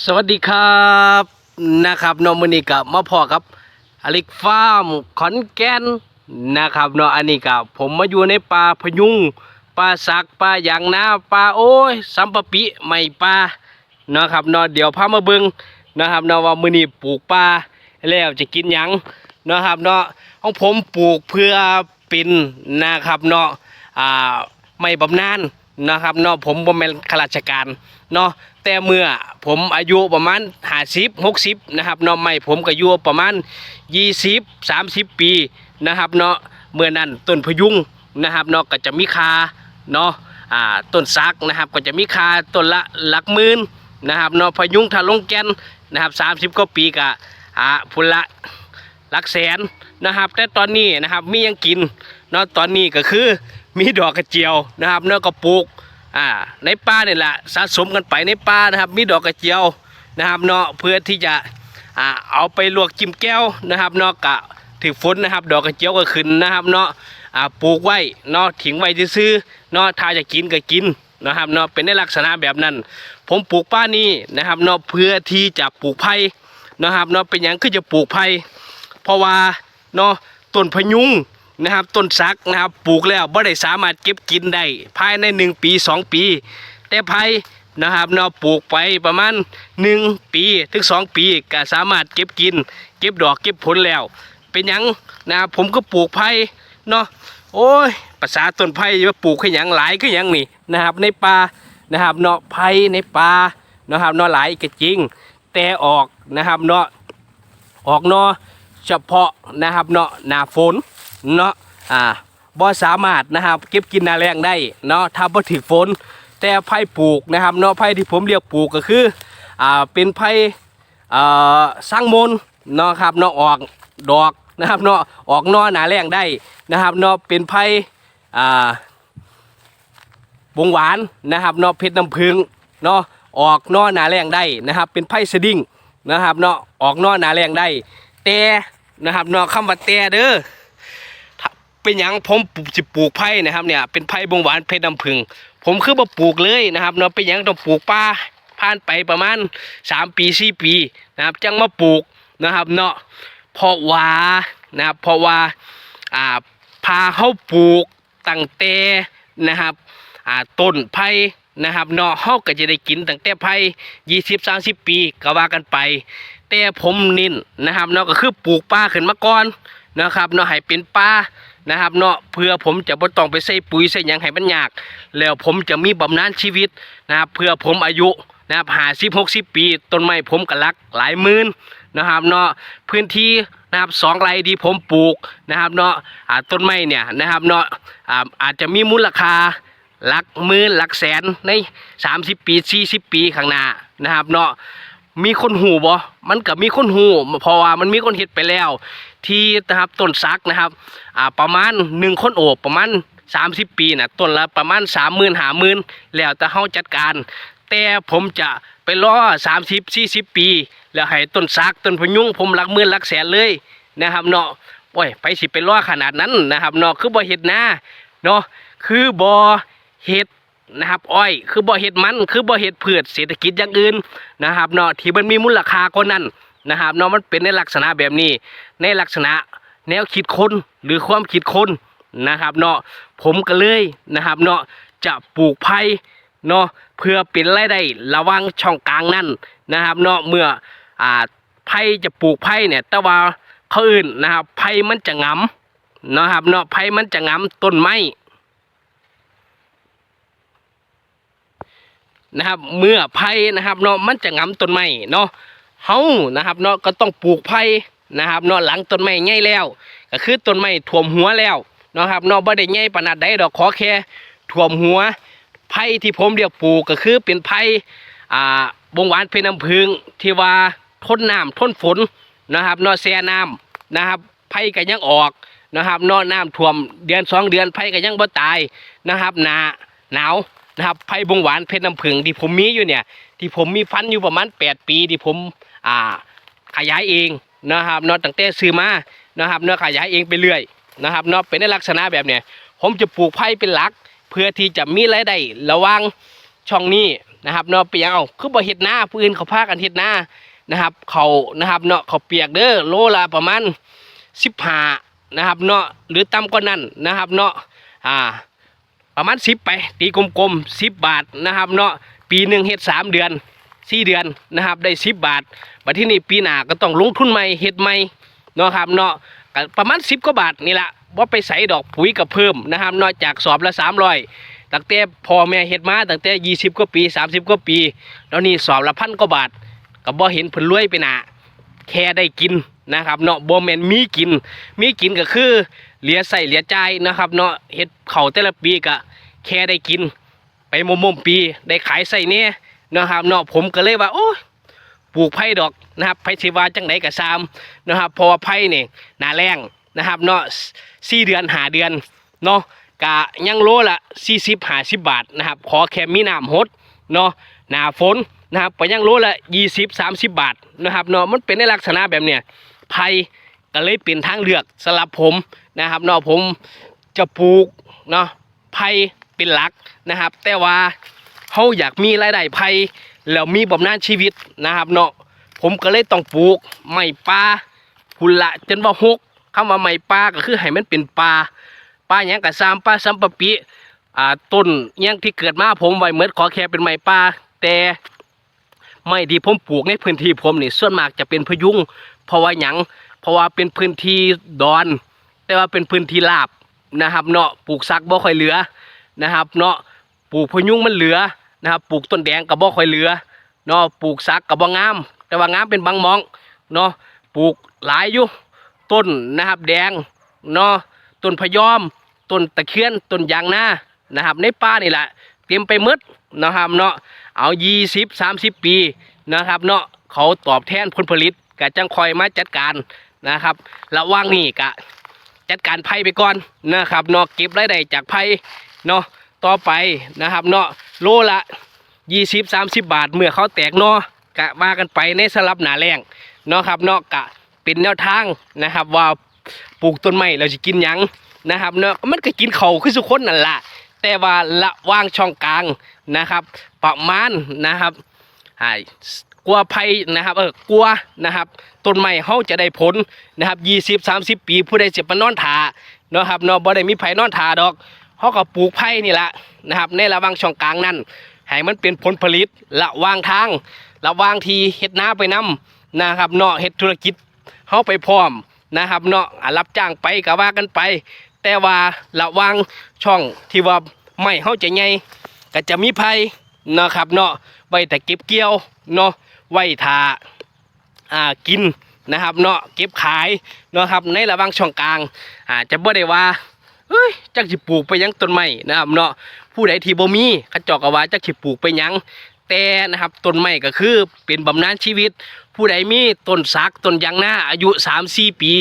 สวัสดีครับนะครับนองมือนี้กับมาพอครับอลิกฟาร์มขอนแก่นนะครับเนาะอันนี้กับผมมาอยู่ในป่าพยุงป่าสักป่าหยางนาป่าโอ้ยสัมปะปิไม่ป่านะครับเนาะเดี๋ยวพามาเบิ่งนะครับเนาะว่ามือนี้ปลูกป่าแล้วจะกินหยังนะครับเนาะของผมปลูกเพื่อป็นนะครับเนาะอ่าไม่บำนาญ นะครับเนาะผมบ่แม่นข้าราชการเนาะแต่เมื่อผมอายุประมาณห้าสิบหกสิบนะครับเนาะไม่ผมก็อยู่ประมาณยี่สิบสามสิบปีนะครับเนาะเมื่อนั้นต้นพยุงนะครับเนาะก็จะมีคาเนาะอ่าต้นซักนะครับก็จะมีคาต้นละหลักหมื่นนะครับเนาะพยุงทาลงแกนนะครับสามสิบกว่าปีกะอ่าพุนละหลักแสนนะครับ แต่ตอนนี้นะครับมียังกินเนาะตอนนี้ก็คือ มีดอกกระเจียวนะครับเนาะก็ปลูกอ่าในป่าเนี่ยแหละสะสมกันไปในป่านะครับ มีดอกกระเจียวนะครับเนาะเพื่อที่จะอ่าเอาไปลวกจิ้มแก้วนะครับเนาะกะถือฝนนะครับ ดอกกระเจียวก็ขึ้นนะครับเนาะอ่าปลูกไว้เนาะทิ้งไว้ซื้อเนาะถ้าจะกินก็กินนะครับเนาะเป็นในลักษณะแบบนั้น ผมปลูกป้านี้นะครับเนาะเพื่อที่จะปลูกไผ่นะครับเนาะเป็นอย่างคือจะปลูกไผ่เพราะว่าเนาะต้นพยุง นะครับต้นสักนะครับปลูกแล้วบ่ได้สามารถเก็บกินได้ภายใน 1 ปี 2 ปี แต่ไผ่นะครับเนาะปลูกไปประมาณ 1 ปีถึง 2 ปีก็สามารถเก็บกิน เก็บดอกเก็บผลแล้ว เป็นหยังนะครับผมก็ปลูกไผ่เนาะโอ้ยภาษาต้นไผ่ว่าปลูกขึ้นยังหลายขึ้นยังนี่นะครับในป่านะครับเนาะไผ่ในป่านะครับเนาะหลายก็จริง แต่ออกนะครับเนาะออกเนาะเฉพาะนะครับเนาะหน้าฝน เนาะอ่าบ่สามารถนะครับ เก็บกินนาแรงได้เนาะถ้าบ่ถึกฝน แต่ไผ่ปลูกนะครับเนาะไผ่ที่ผมเรียกปลูกก็คืออ่าเป็นไผ่เอ่อสร้างมนเนาะครับเนาะออกดอกนะครับเนาะออกนอหนาแรงได้นะครับเนาะเป็นไผ่อ่าวงหวานนะครับเนาะเพชรน้ำผึ้งเนาะออกนอหนาแรงได้นะครับ เป็นไผ่สดิ้งนะครับเนาะออกนอหนาแรงได้แต่นะครับเนาะคำว่าแต่เด้อ เป็นหยังผมปลูกปลูกไผ่นะครับเนี่ยเป็นไผ่บงหวานเพชรน้ำผึ้งผมคือมาปลูกเลยนะครับเนาะเป็นหยังต้องปลูกป่าผ่านไปประมาณ 3 ปี4ปีนะครับจังมาปลูกนะครับเนาะเพราะว่านะครับเพราะว่าอ่าพาเข้าปลูกตั้งแต่นะครับอ่าต้นไผ่นะครับเนาะเฮาก็จะได้กินตั้งแต่ไผ่ยี่สิบสามสิบปีก็ว่ากันไป แต่ผมน้นนะครับเนาะก็คือปลูกป่าขึ้นมาก่อนนะครับเนาะให้เป็นป่า นะครับเนาะเพื่อผมจะบ่ต้องไปใส่ปุ๋ยใส่หยังให้มันยาก แล้วผมจะมีบำนาญชีวิตนะครับเพื่อผมอายุนะครับหาสิบหกสิบปี ต้นไม้ผมก็รักหลายหมื่นนะครับเนาะพื้นที่นะครับสองไร่ที่ผมปลูกนะครับเนาะอ่าต้นไม้เนี่ยนะครับเนาะอ่าอาจจะมีมูลค่าหลักหมื่นหลักแสนใน 30 ปี 40 ปีข้างหน้านะครับเนาะ มีคนหูบ่มันก็มีคนหูเพราะว่ามันมีคนเฮ็ดไปแล้ว ที่นะครับต้นซักนะครับอ่าประมาณ1คนโอบประมาณ30ปีนะต้นละประมาณ30,000 50,000แล้วแต่เฮาจัดการ แต่ผมจะไปรอ30 40ปี แล้วให้ต้นซักต้นพยุงผมหลักหมื่นหลักแสนเลยนะครับเนาะโอ้ยไปสิไปรอขนาดนั้นนะครับเนาะคือบ่เฮ็ดนาเนาะคือบ่เฮ็ด นะครับอ้อยคือบ่อเฮ็ดมันคือบ่อเฮ็ดพืชเศรษฐกิจอย่างอื่นนะครับเนาะที่มันมีมูลค่ากว่านั้นนะครับเนาะมันเป็นในลักษณะแบบนี้ ในลักษณะแนวคิดคนหรือความคิดคนนะครับเนาะผมก็เลยนะครับเนาะจะปลูกไผ่เนาะเพื่อเป็นรายได้ระวังช่องกลางนั่นนะครับเนาะเมื่ออ่าไผ่จะปลูกไผ่เนี่ยแต่ว่าเขาอื่นนะครับไผ่มันจะงำนะครับเนาะไผ่มันจะงำต้นไม้ นะครับ เมื่อไผ่นะครับเนาะมันจะงำต้นไม้เนาะเฮานะครับเนาะก็ต้องปลูกไผ่นะครับเนาะหลังต้นไม้ใหญ่แล้ว ก็คือต้นไม้ท่วมหัวแล้วนะครับเนาะบ่ได้ใหญ่ปานนัดใดดอกขอแค่ท่วมหัวไผ่ที่ผมเรียกปลูกก็คือเป็นไผ่อ่าบงหวานเพรน้ำผึ้งที่ว่าทนน้ำทนฝนนะครับเนาะแช่น้ำนะครับไผ่ก็ยังออกนะครับเนาะน้ำท่วมเดือนสองเดือนไผ่ก็ยังบ่ตายนะครับหนาหนาว นะครับไผ่บงหวานเพชรน้ำผึ้งที่ผมมีอยู่เนี่ย ที่ผมมีพันอยู่ประมาณ 8 ปีที่ผมอ่าขยายเองนะครับเนาะตั้งแต่ซื้อมานะครับเนาะขยายเองไปเรื่อยนะครับเนาะเป็นในลักษณะแบบเนี้ยผมจะปลูกไผ่เป็นหลัก เพื่อที่จะมีรายได้ระว่างช่องนี้นะครับเนาะเปียงเอาคือบ่เฮ็ดหน้าผู้อื่นเขาพากันเฮ็ดหน้านะครับเขานะครับเนาะเขาเปียกเด้อโลละประมาณ15นะครับเนาะหรือต่ำกว่านั้นนะครับเนาะอ่า ประมาณ10ไป ตีกลมๆ10บาทนะครับเนาะปีหนึ่งเฮ็ดสามเดือนสี่เดือนนะครับ ได้10บาทบัดที่นี่ปีหน้าก็ต้องลงทุนใหม่เฮ็ดใหม่เนาะครับเนาะประมาณ10กว่าบาทนี่ละว่าไปใส่ดอกปุ๋ยกับเพิ่มนะครับเนาะจากสอบละ300ตั้งแต่พ่อแม่เฮ็ดมาตั้งแต่20กว่าปี30กว่าปี แล้วนี่สอบละพันกว่าบาทก็บ่เห็นเพิ่นรวยไปหนาแค่ได้กินนะครับเนาะบ่แม่นมีกิน มีกินก็คือ เหลือใส่เหลือจ่ายนะครับ เนาะเฮ็ดเขาแต่ละปีก็แค่ได้กิน ไปมมมๆปีได้ขายใส่เนี่ยนะครับเนาะผมก็เลยว่าโอ้ยปลูกไผ่ดอกนะครับไผ่สิวาจังไดก็ซามนะครับพราะว่าไผ่เนี่หนาแรงนะครับเนาะสี่เดือนหาเดือนเนาะกะยังโลละ40 50บหาสิบบาทนะครับขอแค่มีน้ำหดเนาะหนาฝนนะครับไปยังโลละ20 30บาทนะครับเนาะมันเป็นในลักษณะแบบเนี้ยไผ่ก็เลยเป็นทางเลือกสำหรับผม นะครับเนาะผมจะปลูกเนาะไผ่เป็นหลักนะครับ แต่ว่าเขาอยากมีรายได้ไผ่แล้วมีบำนาญชีวิตนะครับ เนาะผมก็เลยต้องปลูกไม้ป่าหุ่นละจนว่าหกคำว่าไม้ป่าก็คือให้มันเป็นป่าป่าหยังกะซามป่าซัมปะปิอ่าต้นหยังที่เกิดมาผมไว้เหมือขอแค่เป็นไม้ป่าแต่ไม้ที่ผมปลูกในพื้นที่ผมนี่ส่วนมากจะเป็นพยุงเพราะว่าหยังเพราะว่าเป็นพื้นที่ดอน แต่ว่าเป็นพื้นที่ลาบนะครับเนาะปลูกซักบ่ค่อยเหลือนะครับ เนาะปลูกพยุงมันเหลือนะครับปลูกต้นแดงก็บ่ค่อยเหลือเนาะปลูกซักก็บ่งาม แต่ว่างามเป็นบางมองเนาะปลูกหลายอยู่ต้นนะครับแดงเนาะต้นพยอมต้นตะเคียนต้นยางนานะครับ ในป่านี่แหละเตรียมไปหมดนะครับเนาะเอา 20 30 ปีนะครับ เนาะเขาตอบแทนผลผลิตก็จังคอยมาจัดการนะครับระว่างนี้ก็ จัดการไผ่ไปก่อนนะครับเนาะเก็บรายได้จากไผ่เนาะต่อไปนะครับเนาะโลละ 20 30 บาท เมื่อเขาแตกเนาะกะว่ากันไปในสลับหนาแรงเนาะครับเนาะกะเป็นแนวทางนะครับ ว่าปลูกต้นไม้เราจะกินยังนะครับเนาะมันก็กินเขาคือสุคนนั่นแหละแต่ว่าละว่างช่องกลางนะครับ ประมาณนะครับอ่า กลัวภัยนะครับเออกลัวนะครับต้นไม้เขาจะได้ผลนะครับยี่สิบสามสิบปีผู้ใดจะมานอนถาเนาะครับเนาะบ่ได้มีไผนอนถาดอกเขาก็ปลูกไผ่นี่แหละนะครับ ในระหว่างช่องกลางนั้นให้มันเป็นผลผลิตระหว่างทางระหว่างที่เฮ็ดนาไปนํนะครับเนาะเฮ็ดธุรกิจเขาไปพร้อมนะครับเนาะรับจ้างไปก็ว่ากันไป แต่ว่าระว่างช่องที่ว่าไม่เขาจะใหญ่ก็จะมีไผ่นะครับเนาะไว้แต่เก็บเกี่ยวเนาะ ไว้ทาอ่ากินนะครับเนาะเก็บขายเนาะครับในระหว่างช่องกลางอ่าจะบ่ได้ว่าเอ้ยจักสิปลูกไปยังต้นไม้นะครับเนาะผู้ใดที่บ่มีเขาเจาะก็ว่าจักสิปลูกไปยังแต่นะครับต้นไม้ก็คือเป็นบำนาญชีวิต ผู้ใดมีต้นสักต้นยางหน้าอายุ 3-4 ปี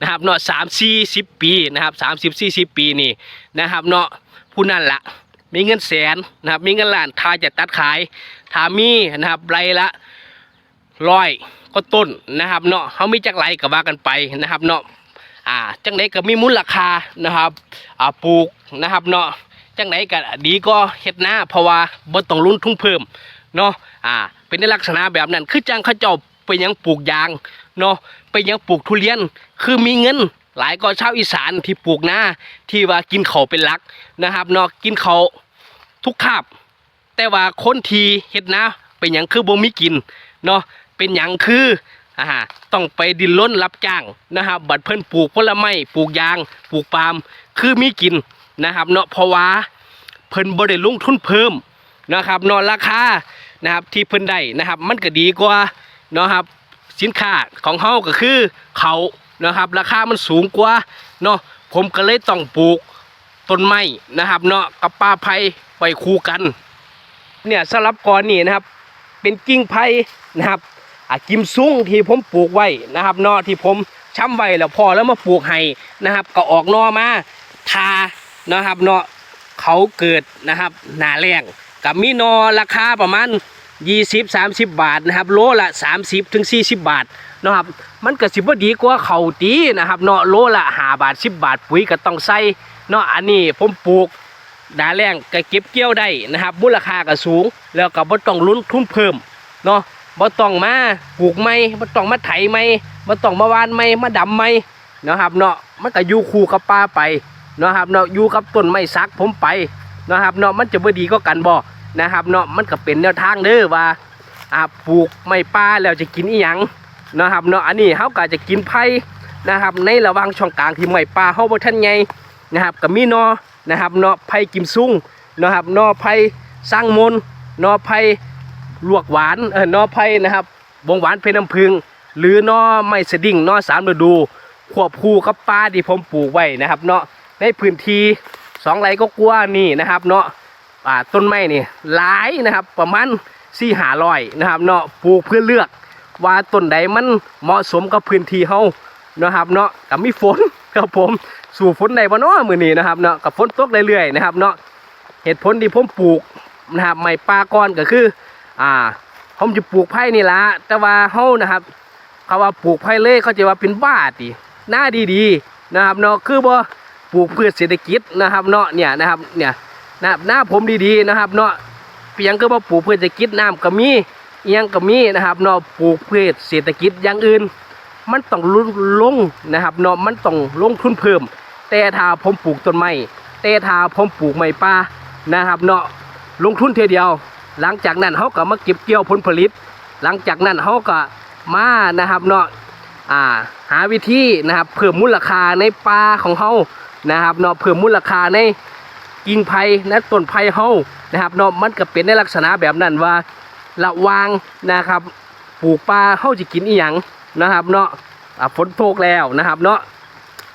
นะครับเนาะ3 40ปีนะครับ30 40ปีนี่นะครับเนาะผู้นั้นละมีเงินแสนนะครับมีเงินล้านถ้าจะตัดขายถ้ามีนะครับไรละ ร้อยก็ต้นนะครับเนาะเขามีจักไรก็ว่ากันไปนะครับเนาะอ่าจังไหนก็มีมูลค่านะครับอ่าปลูกนะครับเนาะจังไหนก็ดีก็เฮ็ดหน้าเพราะว่าบ่ต้องลุ้นทุ่งเพิ่มเนาะอ่าเป็นในลักษณะแบบนั้น คือจังเขาเจ้าไปยังปลูกยางเนาะไปยังปลูกทุเรียน คือมีเงินหลายก็ชาวอีสานที่ปลูกหน้าที่ว่ากินเขาเป็นหลักนะครับเนาะกินเขาทุกคาบแต่ว่าคนที่เฮ็ดนาเป็นหยังคือบ่มีกินเนาะ เป็นหยังคืออ่าต้องไปดินล้นรับจ้างนะครับบัดเพิ่นปลูกผลไม้ปลูกยาง ปลูกปาล์มคือมีกินนะครับ เนาะเพราะว่าเพิ่นบ่ได้ลงทุนเพิ่มนะครับนาะราคานะครับที่เพิ่นได้นะครับ มันก็ดีกว่าเนาะครับสินค้าของเฮาก็คือเขานะครับ ราคามันสูงกว่าเนาะผมก็เลยต้องปลูกต้นไม้นะครับ เนาะกับป่าไผ่ไปคู่กัน เนี่ยสลับก่อนนี่นะครับ เป็นกิ่งไผ่นะครับ อากิมซุ้งที่ผมปลูกไว้นะครับเนอที่ผมช้ำไว้แล้วพอแล้วมาปลูกให้นะครับ ก็ออกนอมาทานะครับเนาะเขาเกิดนะครับหนาแรงกับมีนอราคาประมาณ 20 30 บาทนะครับโลละ 30ถึง40 บาทนะครับมันก็สิบดีกว่าเขาตีนะครับเนาะโลละ5บาท 10 บาทปุ๋ยก็ต้องใส่เนาะอันนี้ผมปลูกดาแรงก็เก็บเกี่ยวได้นะครับมูลค่าก็สูง แล้วก็บ่ต้องลุ้นทุนเพิ่มเนาะ บ่ต้องมาปลูกใหม่บ่ต้องมาไถใหม่บ่ต้องมาวานใหม่มาดำใหม่นะครับเนาะมันก็อยู่คู่กับป่าไปนะครับเนาะอยู่กับต้นไม้สักผมไปนะครับเนาะมันจะบ่ดีก็กันบ่นะครับเนาะมันก็เป็นแนวทางเด้อว่าอ่าปลูกไม้ป่าแล้วจะกินอีหยังนะครับเนาะอันนี้เฮาก็จะกินไผ่นะครับในระหว่างช่องกลางที่ไม้ป่าเฮาบ่ทันใหญ่นะครับก็มีนอนะครับเนาะไผ่กิมซุงนะครับนอไผ่สร้างมนนอไผ่ ลวกหวานเออนอไผ่นะครับบงหวานเพน้ำพึงหรือนอไม้สดิ้งนอสามฤดู ควบคู่กับปลาที่ผมปลูกไว้นะครับ เนาะในพื้นที่สองไร่ก็กลัวานี่นะครับ เนาะอ่าต้นไม้นี่หลายนะครับ ประมาณสี่หาร้อยนะครับเนาะปลูกเพื่อเลือกว่าต้นใดมันเหมาะสมกับพื้นที่เฮานะครับ เนาะกับมีฝนครับผมสู่ฝนใดบ่เนาะมื้อนี้นะครับเนาะกับฝนตกเรื่อยๆนะครับ เนาะเหตุผลที่ผมปลูกนะครับไม้ปลาก้อนก็คือ อ่าผมจะปลูกไผ่นี่ละแต่ว่าเฮานะครับเขาว่าปลูกไผ่เลยเขาจะว่าเป็นบ้าติหน้าดีๆนะครับเนาะคือบ่ปลูกเพื่อเศรษฐกิจนะครับเนาะเนี่ยนะครับเนี่ยนะครับหน้าผมดีๆนะครับเนาะเพียงก็บ่ปลูกเพื่อเศรษฐกิจน้ำก็มีเอิหยังก็มีนะครับเนาะปลูกเพื่อเศรษฐกิจอย่างอื่น มันต้องลงลงนะครับเนาะมันต้องลงทุนเพิ่ม แต่ถ้าผมปลูกต้นไม้แต่ถ้าผมปลูกไม้ป่านะครับเนาะลงทุนเทีเดียว หลังจากนั้นเขาก็มาเก็บเกี่ยวผลผลิต หลังจากนั้นเขาก็มานะครับเนาะอ่าหาวิธีนะครับเพิ่มมูลค่าในป่าของเขานะครับเนาะเพิ่มมูลค่าในกิ่งไผ่และต้นไผ่เขานะครับเนาะมันก็เป็นในลักษณะแบบนั้นว่าระวางนะครับปลูกป่าเขาจะกินอีหยังนะครับเนาะฝนตกแล้วนะครับเนาะ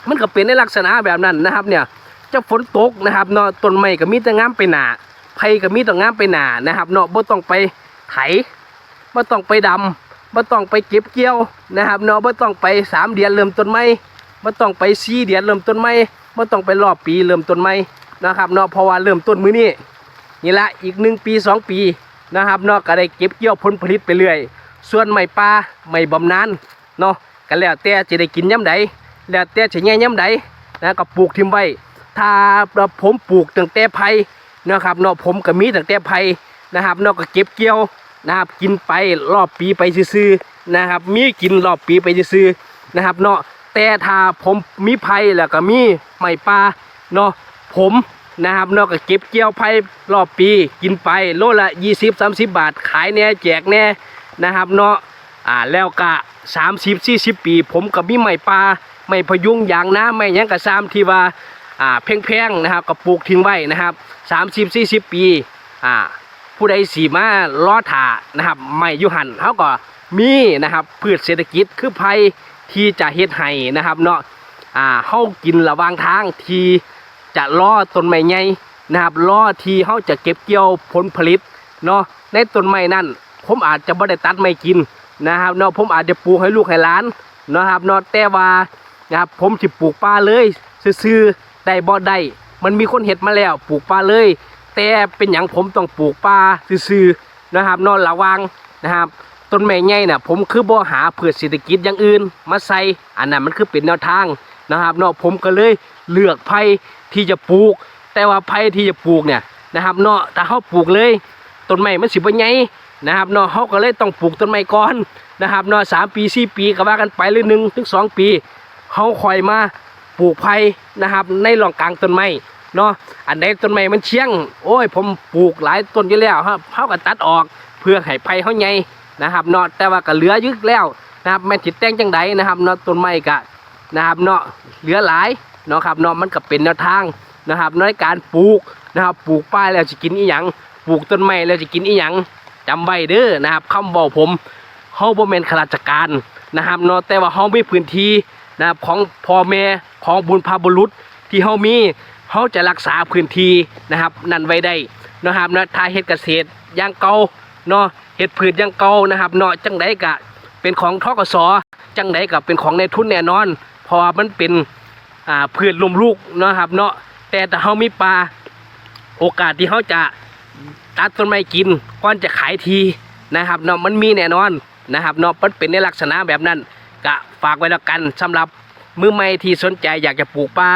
มันก็เป็นในลักษณะแบบนั้นนะครับเนี่ยจะฝนตกนะครับเนาะต้นไม้ก็มีแต่งามไปหนา ไผก็มีต้องงามไปหนานะครับเนาะบ่ต้องไปไถบ่ต้องไปดำบ่ต้องไปเก็บเกี่ยวนะครับเนาะบ่ต้องไปสามเดือนเริ่มต้นใหม่บ่ต้องไปสี่เดือนเริ่มต้นใหม่บ่ต้องไปรอบปีเริ่มต้นใหม่นะครับเนาะเพราะว่าเริ่มต้นมื้อนี้นี่ละอีกหนึ่งปีสองปีนะครับเนาะก็ได้เก็บเกี่ยวผลผลิตไปเรื่อย ส่วนไม้ป่าไม้บำนาญเนาะก็แล้วแต่จะได้กินยามใดแล้วแต่จะแย่ยามใดนะก็ปลูกทิมไว้ถ้าผมปลูกตั้งแต่ไผ่ นะครับเนาะผมก็มีตั้งแต่ไผ่นะครับเนาะก็เก็บเกี่ยวนะครับกินไปรอบปีไปซื่อๆนะครับ มีกินรอบปีไปซื่อๆนะครับเนาะแต่ถ้าผมมีไผ่แล้วก็มีไม้ป่าเนาะผมนะครับเนาะก็เก็บเกี่ยวไผ่รอบปีกินไปโลละ 20 30 บาท ขายแน่แจกแน่นะครับเนาะอ่าแล้วก็30 40 ปี ผมก็มีไม้ป่าไม้พยุงอย่างนะไม้หยังกระซามที่ว่า อ่าแพงๆนะครับก็ปลูกทิ้งไว้นะครับ30 40ปีอ่าผู้ใดสีมาล้อถานะครับไม่ยุหันเขาก็มีนะครับพืชเศรษฐกิจคือภัยที่จะเฮ็ดให้นะครับเนาะอ่าเฮากินระวางทางที่จะล่อต้นไม้ใหญ่นะครับล่อที่เฮาจะเก็บเกี่ยวผลผลิตเนาะในต้นไม้นั้นผมอาจจะบ่ได้ตัดไม้กินนะครับเนาะผมอาจจะปลูกให้ลูกให้หลานนะครับเนาะแต่ว่านะครับผมสิปลูกป่าเลย ซื่อๆ ได้บ่ได้มันมีคนเห็ดมาแล้วปลูกปลาเลย แต่เป็นอย่างผมต้องปลูกปลาซื่อๆนะครับ นอนระวังนะครับต้นไม้ใหญ่น่ะผมคือบ่หาเพื่อเศรษฐกิจอย่างอื่น มาใส่อันนั้นมันคือเป็นแนวทางนะครับเนาะผมก็เลยเลือกไผ่ที่จะปลูก แต่ว่าไผ่ที่จะปลูกเนี่ยนะครับเนาะถ้าเฮาปลูกเลยต้นไม้มันสิบ่ใหญ่นะครับเนาะเฮาก็เลยต้องปลูกต้นไม้ก่อนนะครับเนาะสามปีสี่ปีก็ว่ากันไปเลยหนึ่งถึงสองปีเฮาคอยมา ปลูกไผ่นะครับในร่องกลางต้นไม้เนาะอันใดต้นไม้มันเชียง โอ้ย ผมปลูกหลายต้นอยู่แล้วครับเขาก็ตัดออกเพื่อให้ไผ่เขาใหญ่นะครับเนาะแต่ว่าก็เหลือยึกแล้วนะครับแม่ติดแต่งจังใดนะครับเนาะต้นไม้ก็นะครับเนาะเหลือหลายเนาะครับเนาะมันก็เป็นแนวทางนะครับในการปลูกนะครับปลูกป้ายแล้วจะกินอีหยังปลูกต้นไม้แล้วจะกินอีหยังจำไว้เด้อนะครับคำบอกผมเฮาบ่แม่นข้าราชการนะครับเนาะแต่ว่าเฮามีพื้นที่ นะครับของพ่อแม่ของบุญพาบุรุษที่เฮามีเฮาจะรักษาพื้นที่นะครับ นั่นไว้ได้นะครับนะถ้าเฮ็ดเกษตรย่างเกาเนาะเฮ็ดพืชย่างเกานะครับเนาะจังไดก็เป็นของทกสจังไดก็เป็นของในทุนแน่นอนเพราะมันเป็นอ่าพืชลมลูกนะครับ เนาะแต่ถ้าเฮามีปลาโอกาสที่เฮาจะตัดต้นไม้กินก่อนจะขายทีนะครับเนาะมันมีแน่นอนนะครับเนาะมันเป็นในลักษณะแบบนั้น ก็ฝากไว้แล้วกันสำหรับมือใหม่ที่สนใจอยากจะปลูกป่า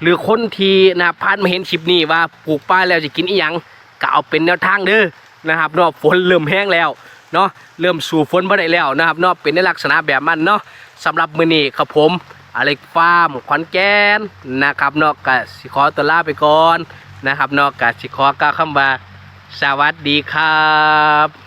หรือคนที่นะครับผ่านมาเห็นคลิปนี้ว่าปลูกป่าแล้วจะกินอีหยังก็เอาเป็นแนวทางเด้อนะครับเนาะฝนเริ่มแห้งแล้วเนาะเริ่มสู่ฝนบ่ได้แล้วนะครับเนาะเป็นในลักษณะแบบมันเนาะสำหรับมือนี้ครับผมอเล็กฟาร์มขอนแก่นนะครับเนาะก็สิขอตัวลาไปก่อนนะครับเนาะก็สิขอกล่าวคำว่าสวัสดีครับ